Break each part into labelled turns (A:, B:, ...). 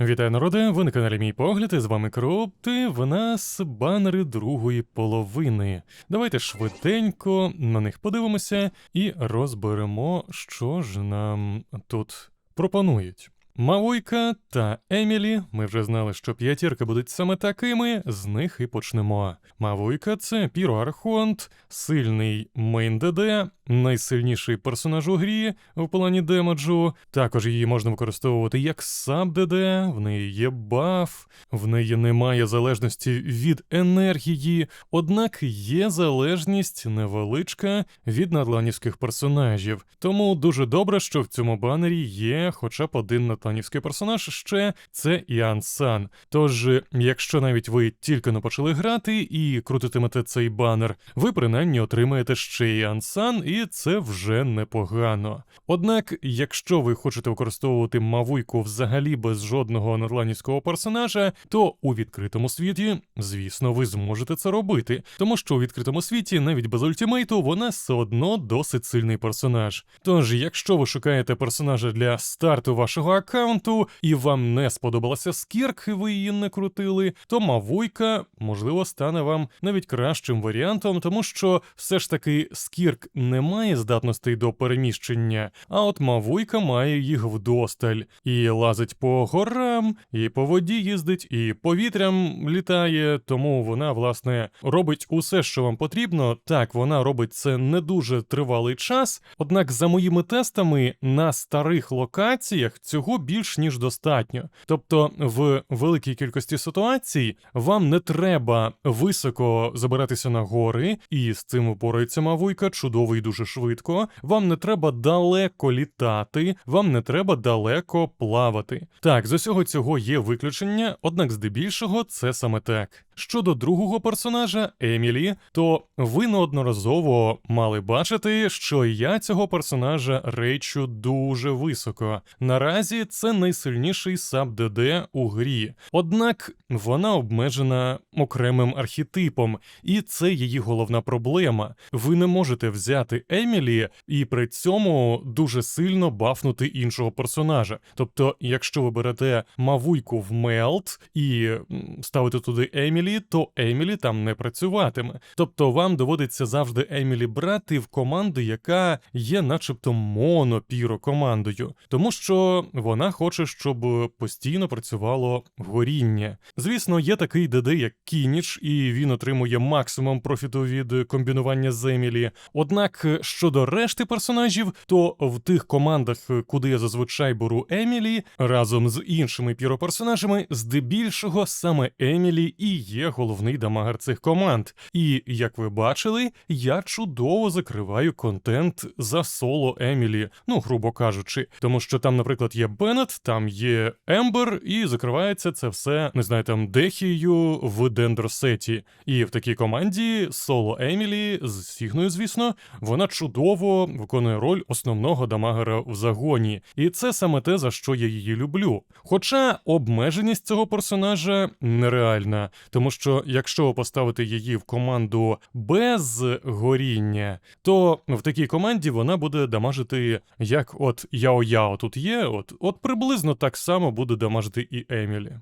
A: Вітаю народи, ви на каналі Мій Погляд, і з вами Крупти. В нас банери другої половини. Давайте швиденько на них подивимося і розберемо, що ж нам тут пропонують. Мавойка та Емілі. Ми вже знали, що п'ятірки будуть саме такими, з них і почнемо. Мавойка це піроархонт, сильний мейн ДД, найсильніший персонаж у грі в плані демеджу. Також її можна використовувати як саб ДД, в неї є баф, в неї немає залежності від енергії, однак є залежність невеличка від надланівських персонажів. Тому дуже добре, що в цьому банері є хоча б один надланівський персонаж ще це Іан Сан. Тож, якщо навіть ви тільки не почали грати і крутитимете цей банер, ви принаймні отримаєте ще Іан Сан, і це вже непогано. Однак, якщо ви хочете використовувати мавуйку взагалі без жодного надланівського персонажа, то у відкритому світі, звісно, ви зможете це робити, тому що у відкритому світі, навіть без ультимейту, вона все одно досить сильний персонаж. Тож, якщо ви шукаєте персонажа для старту вашого аккаунту і вам не сподобалася скірк, і ви її не крутили, то мавуйка, можливо, стане вам навіть кращим варіантом, тому що все ж таки скірк не має здатностей до переміщення, а от мавуйка має їх вдосталь і лазить по горам, і по воді їздить, і повітрям літає, тому вона, власне, робить усе, що вам потрібно. Так, вона робить це не дуже тривалий час, однак, за моїми тестами, на старих локаціях цього більш ніж достатньо. Тобто, в великій кількості ситуацій вам не треба високо забиратися на гори, і з цим упорається мавуйка чудово і дуже швидко. Вам не треба далеко літати, вам не треба далеко плавати. Так, з усього цього є виключення, однак здебільшого це саме так. Щодо другого персонажа Емілі, то ви неодноразово мали бачити, що я цього персонажа речу дуже високо. Наразі це найсильніший саб ДД у грі. Однак вона обмежена окремим архетипом, і це її головна проблема. Ви не можете взяти Емілі і при цьому дуже сильно бафнути іншого персонажа. Тобто, якщо ви берете мавуйку в Мелт і ставите туди Емілі, то Емілі там не працюватиме. Тобто вам доводиться завжди Емілі брати в команду, яка є, начебто, монопіро командою, тому що вона хоче, щоб постійно працювало горіння. Звісно, є такий ДД, як Кініч, і він отримує максимум профіту від комбінування з Емілі. Однак щодо решти персонажів, то в тих командах, куди я зазвичай беру Емілі, разом з іншими піроперсонажами, здебільшого саме Емілі і є головний дамагер цих команд. І як ви бачили, я чудово закриваю контент за соло Емілі, ну грубо кажучи, тому що там, наприклад, є Беннет, там є Ембер, і закривається це все, не знаю, там Дехією в Дендросеті. І в такій команді соло Емілі з Сігною, звісно, вона чудово виконує роль основного дамагера в загоні, і це саме те, за що я її люблю. Хоча обмеженість цього персонажа нереальна, тому що якщо поставити її в команду без горіння, то в такій команді вона буде дамажити, як от Яо-Яо тут є, от, от приблизно так само буде дамажити і Емілі.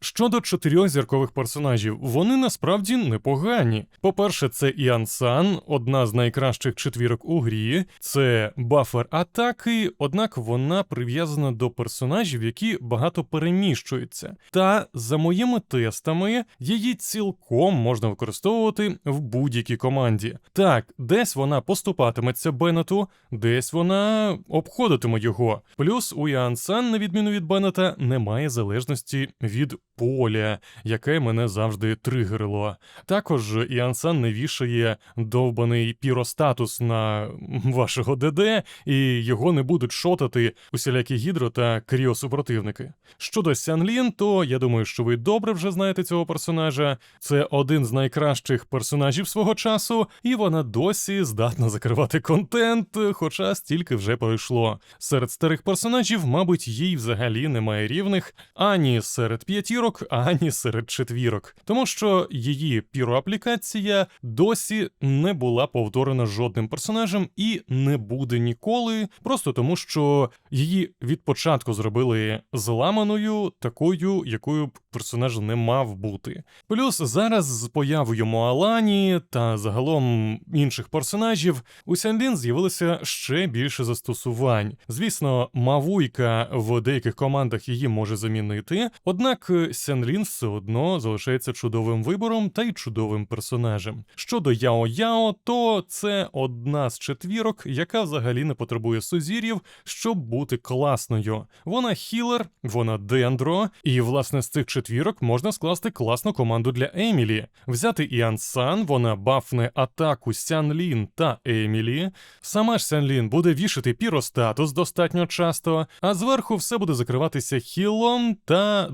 A: Щодо чотирьох зіркових персонажів, вони насправді непогані. По-перше, це Іан Сан, одна з найкращих четвірок у грі, це бафер атаки, однак вона прив'язана до персонажів, які багато переміщуються. Та за моїми тестами, її цілком можна використовувати в будь-якій команді. Так, десь вона поступатиметься Беннету, десь вона обходитиме його. Плюс у Іан Сан, на відміну від Беннета, немає залежності від поля, яке мене завжди тригерило. Також Іансан не вішає довбаний піростатус на вашого ДД, і його не будуть шотати усілякі гідро та кріосупротивники. Щодо Сянлін, то я думаю, що ви добре вже знаєте цього персонажа. Це один з найкращих персонажів свого часу, і вона досі здатна закривати контент, хоча стільки вже пройшло. Серед старих персонажів, мабуть, їй взагалі немає рівних ані серед п'ятірок, ані серед четвірок, тому що її піроаплікація досі не була повторена жодним персонажем і не буде ніколи, просто тому що її від початку зробили зламаною, такою, якою б персонаж не мав бути. Плюс зараз з появою Моалані та загалом інших персонажів у Сянлін з'явилося ще більше застосувань. Звісно, Мавуйка в деяких командах її може замінити, однак Сянлін все одно залишається чудовим вибором та й чудовим персонажем. Щодо Яо Яо, то це одна з четвірок, яка взагалі не потребує сузір'їв, щоб бути класною. Вона хілер, вона дендро, і власне з цих четвірок можна скласти класну команду для Емілі. Взяти Іан Сан, вона бафне атаку Сянлін та Емілі. Сама ж Сянлін буде вішати піростатус достатньо часто, а зверху все буде закриватися хілом та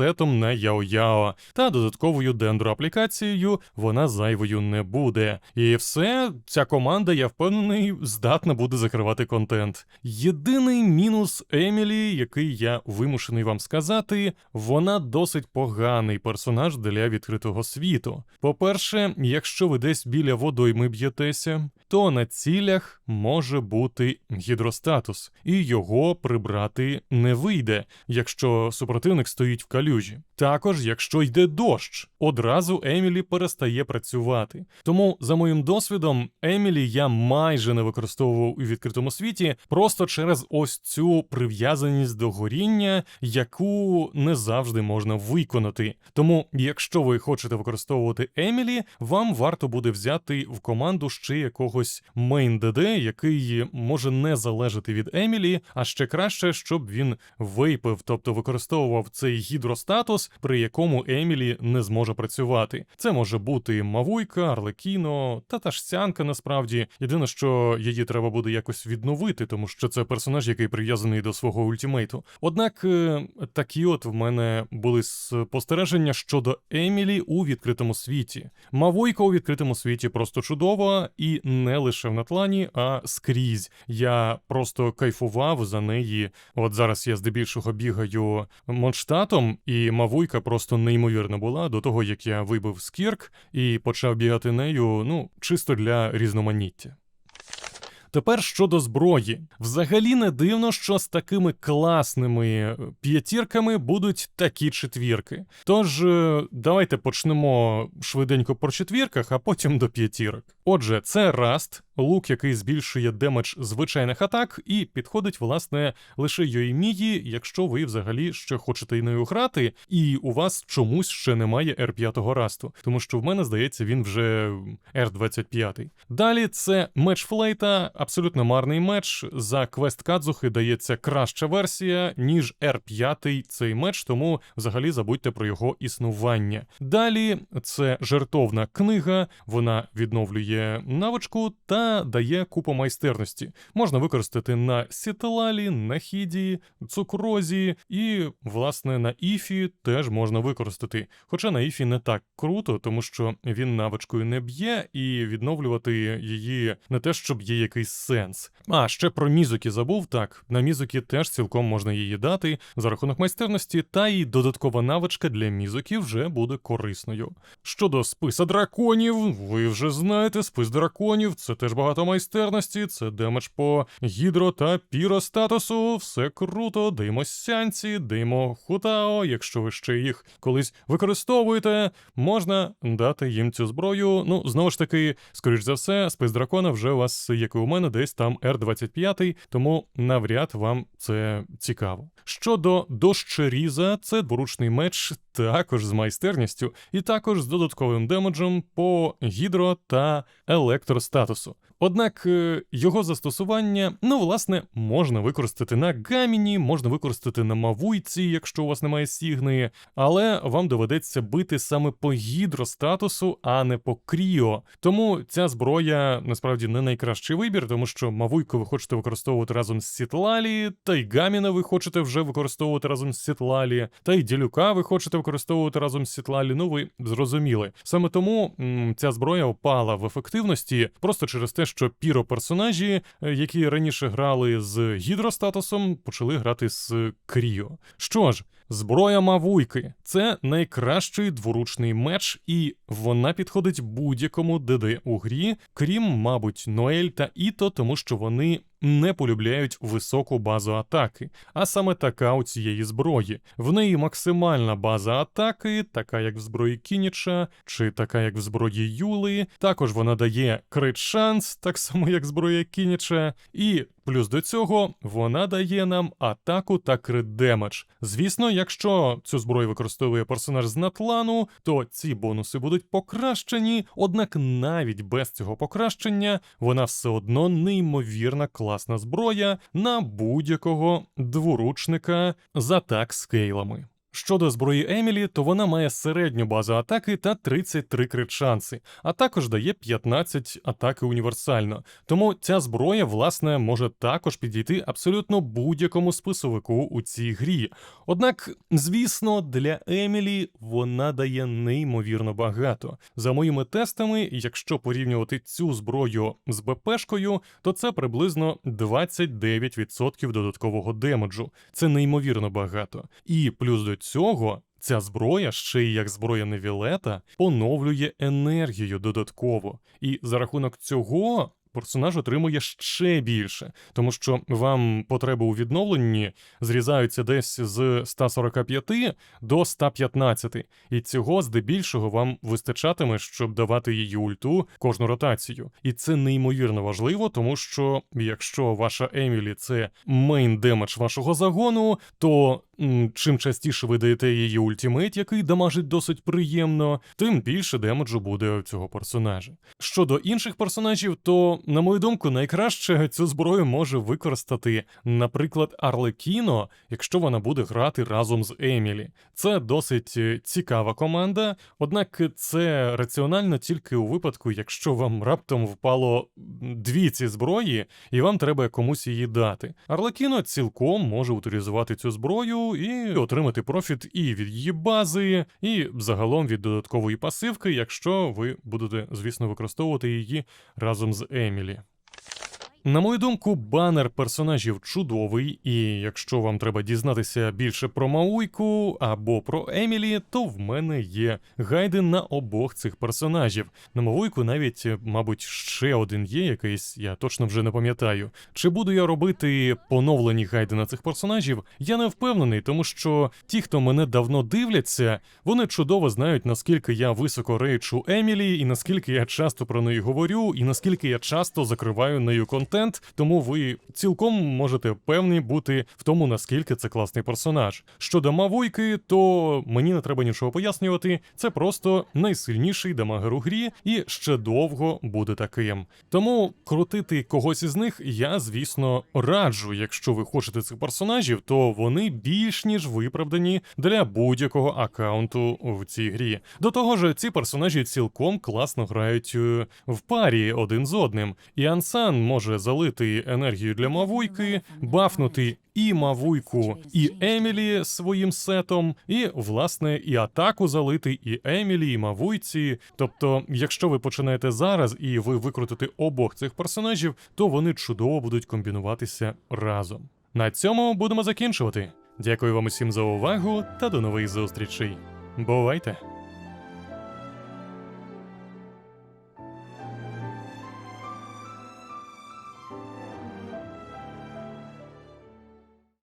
A: дендросетом на Яо-Яо. Та додатковою дендроаплікацією вона зайвою не буде. І все, ця команда, я впевнений, здатна буде закривати контент. Єдиний мінус Емілі, який я вимушений вам сказати, вона досить поганий персонаж для відкритого світу. По-перше, якщо ви десь біля водойми б'єтеся, то на цілях може бути гідростатус, і його прибрати не вийде, якщо супротивник стоїть в калюжі. Також, якщо йде дощ, одразу Емілі перестає працювати. Тому, за моїм досвідом, Емілі я майже не використовував у відкритому світі просто через ось цю прив'язаність до горіння, яку не завжди можна виконати. Тому, якщо ви хочете використовувати Емілі, вам варто буде взяти в команду ще якогось мейн ДД, який може не залежати від Емілі, а ще краще, щоб він вейпив, тобто використовував цей гідростатус, при якому Емілі не зможе працювати. Це може бути Мавуйка, Арлекіно та та ж Сянка насправді. Єдине, що її треба буде якось відновити, тому що це персонаж, який прив'язаний до свого ультимейту. Однак е, такі от в мене були спостереження щодо Емілі у відкритому світі. Мавойка у відкритому світі просто чудова, і не лише в Натлані, а скрізь. Я просто кайфував за неї. От зараз я здебільшого бігаю Монштатом, і Мавуйка просто неймовірна була до того, як я вибив скірк і почав бігати нею, ну, чисто для різноманіття. Тепер щодо зброї, взагалі не дивно, що з такими класними е, п'ятірками будуть такі четвірки. Тож е, давайте почнемо швиденько про четвірках, а потім до п'ятірок. Отже, це Раст, лук, який збільшує демедж звичайних атак, і підходить, власне, лише Йоймії, якщо ви взагалі ще хочете нею грати, і у вас чомусь ще немає R5 расту, тому що в мене здається, він вже R25. Далі це меч флейта, абсолютно марний меч. За квест Кадзухи дається краща версія, ніж R5 цей меч, тому взагалі забудьте про його існування. Далі це жертовна книга, вона відновлює навичку та дає купу майстерності. Можна використати на сіталалі, на хіді, цукрозі і, власне, на іфі теж можна використати. Хоча на іфі не так круто, тому що він навичкою не б'є, і відновлювати її не те, щоб є якийсь сенс. А ще про мізуки забув так. На мізуки теж цілком можна її дати за рахунок майстерності, та й додаткова навичка для мізуки вже буде корисною. Щодо списа драконів, ви вже знаєте, спис драконів це теж багато майстерності, це демедж по гідро та піростатусу. Все круто, даємо сянці, даємо хутао. Якщо ви ще їх колись використовуєте, можна дати їм цю зброю. Ну, знову ж таки, скоріш за все, спис дракона вже у вас, як і у мене, десь там R25, тому навряд вам це цікаво. Щодо дощеріза, це дворучний меч також з майстерністю, і також з додатковим демеджем по гідро та електростатусу. Однак е, його застосування, ну, власне, можна використати на гаміні, можна використати на мавуйці, якщо у вас немає сігни, але вам доведеться бити саме по гідростатусу, а не по кріо. Тому ця зброя насправді не найкращий вибір, тому що мавуйку ви хочете використовувати разом з Сітлалі, та й гаміна ви хочете вже використовувати разом з Сітлалі, та й ділюка ви хочете використовувати разом з Сітлалі. Ну ви зрозуміли. Саме тому м, ця зброя впала в ефективності просто через те, що піро-персонажі, е, які раніше грали з гідростатусом, почали грати з Кріо. Що ж, Зброя Мавуйки це найкращий дворучний меч, і вона підходить будь-якому ДД у грі, крім, мабуть, Ноель та Іто, тому що вони не полюбляють високу базу атаки, а саме така у цієї зброї. В неї максимальна база атаки, така як в зброї Кініча, чи така як в зброї Юли. Також вона дає крит шанс, так само як зброя Кініча, і Плюс до цього вона дає нам атаку та крит демедж. Звісно, якщо цю зброю використовує персонаж з Натлану, то ці бонуси будуть покращені, однак навіть без цього покращення вона все одно неймовірна класна зброя на будь-якого дворучника з атак скейлами. Щодо зброї Емілі, то вона має середню базу атаки та 33 крит шанси, а також дає 15 атаки універсально. Тому ця зброя, власне, може також підійти абсолютно будь-якому списовику у цій грі. Однак, звісно, для Емілі вона дає неймовірно багато. За моїми тестами, якщо порівнювати цю зброю з БПшкою, то це приблизно 29% додаткового демеджу. Це неймовірно багато. І плюс до цього. Ця зброя, ще й як зброя Невілета, поновлює енергію додатково, і за рахунок цього персонаж отримує ще більше, тому що вам потреби у відновленні зрізаються десь з 145 до 115, і цього здебільшого вам вистачатиме, щоб давати її ульту кожну ротацію. І це неймовірно важливо, тому що якщо ваша Емілі це мейн демедж вашого загону, то чим частіше ви даєте її ультимейт, який дамажить досить приємно, тим більше демеджу буде у цього персонажа. Щодо інших персонажів, то, на мою думку, найкраще цю зброю може використати, наприклад, Арлекіно, якщо вона буде грати разом з Емілі. Це досить е, цікава команда, однак це раціонально тільки у випадку, якщо вам раптом впало дві ці зброї, і вам треба комусь її дати. Арлекіно цілком може утилізувати цю зброю і отримати профіт і від її бази, і загалом від додаткової пасивки, якщо ви будете, звісно, використовувати її разом з Емілі. Эмили. На мою думку, банер персонажів чудовий, і якщо вам треба дізнатися більше про Мауйку або про Емілі, то в мене є гайди на обох цих персонажів. На Мауйку навіть, мабуть, ще один є якийсь, я точно вже не пам'ятаю. Чи буду я робити поновлені гайди на цих персонажів? Я не впевнений, тому що ті, хто мене давно дивляться, вони чудово знають, наскільки я високо рейчу Емілі, і наскільки я часто про неї говорю, і наскільки я часто закриваю нею контент контент, тому ви цілком можете певні бути в тому, наскільки це класний персонаж. Щодо Мавойки, то мені не треба нічого пояснювати. Це просто найсильніший дамагер у грі і ще довго буде таким. Тому крутити когось із них я, звісно, раджу. Якщо ви хочете цих персонажів, то вони більш ніж виправдані для будь-якого аккаунту в цій грі. До того ж, ці персонажі цілком класно грають е, в парі один з одним. І Ансан може залити енергію для Мавуйки, бафнути і Мавуйку, і Емілі своїм сетом, і, власне, і атаку залити, і Емілі, і Мавуйці. Тобто, якщо ви починаєте зараз і ви викрутите обох цих персонажів, то вони чудово будуть комбінуватися разом. На цьому будемо закінчувати. Дякую вам усім за увагу та до нових зустрічей. Бувайте!